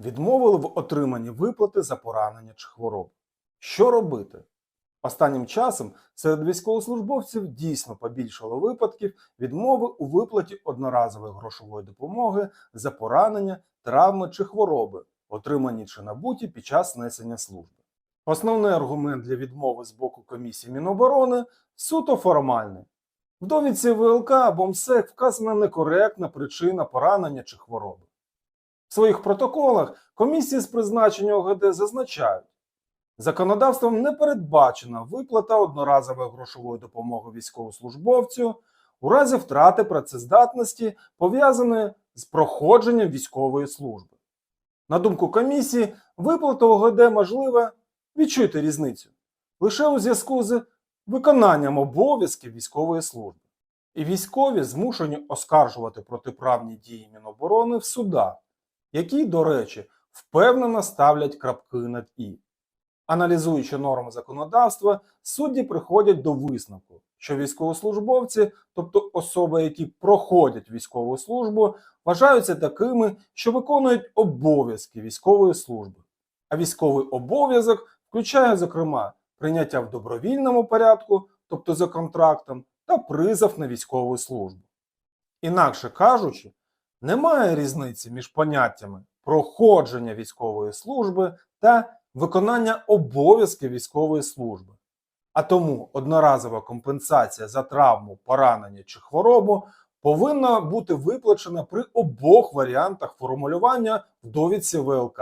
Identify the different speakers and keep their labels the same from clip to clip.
Speaker 1: відмовили в отриманні виплати за поранення чи хворобу. Що робити? Останнім часом серед військовослужбовців дійсно побільшало випадків відмови у виплаті одноразової грошової допомоги за поранення, травми чи хвороби, отримані чи набуті під час несення служби. Основний аргумент для відмови з боку комісії Міноборони суто формальний. В довідці ВЛК або МСЕК вказана некоректна причина поранення чи хвороби. В своїх протоколах комісії з призначення ОГД зазначають, законодавством не передбачена виплата одноразової грошової допомоги військовослужбовцю у разі втрати працездатності, пов'язаної з проходженням військової служби. На думку комісії, виплата ОГД можлива відчуйте різницю лише у зв'язку з виконанням обов'язків військової служби. І військові змушені оскаржувати протиправні дії Міноборони в судах, які, до речі, впевнено ставлять крапки над і. Аналізуючи норми законодавства, судді приходять до висновку, що військовослужбовці, тобто особи, які проходять військову службу, вважаються такими, що виконують обов'язки військової служби. А військовий обов'язок включає, зокрема, прийняття в добровільному порядку, тобто за контрактом, та призов на військову службу. Інакше кажучи, немає різниці між поняттями проходження військової служби та виконання обов'язків військової служби. А тому одноразова компенсація за травму, поранення чи хворобу повинна бути виплачена при обох варіантах формулювання в довідці ВЛК.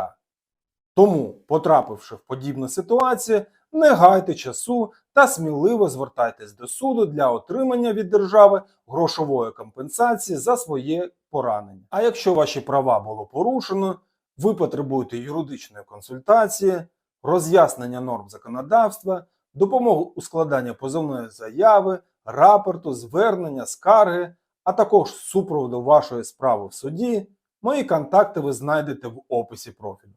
Speaker 1: Тому, потрапивши в подібну ситуацію, не гайте часу та сміливо звертайтесь до суду для отримання від держави грошової компенсації за своє поранення. А якщо ваші права було порушено, ви потребуєте юридичної консультації, роз'яснення норм законодавства, допомогу у складанні позовної заяви, рапорту, звернення, скарги, а також супроводу вашої справи в суді, мої контакти ви знайдете в описі профілю.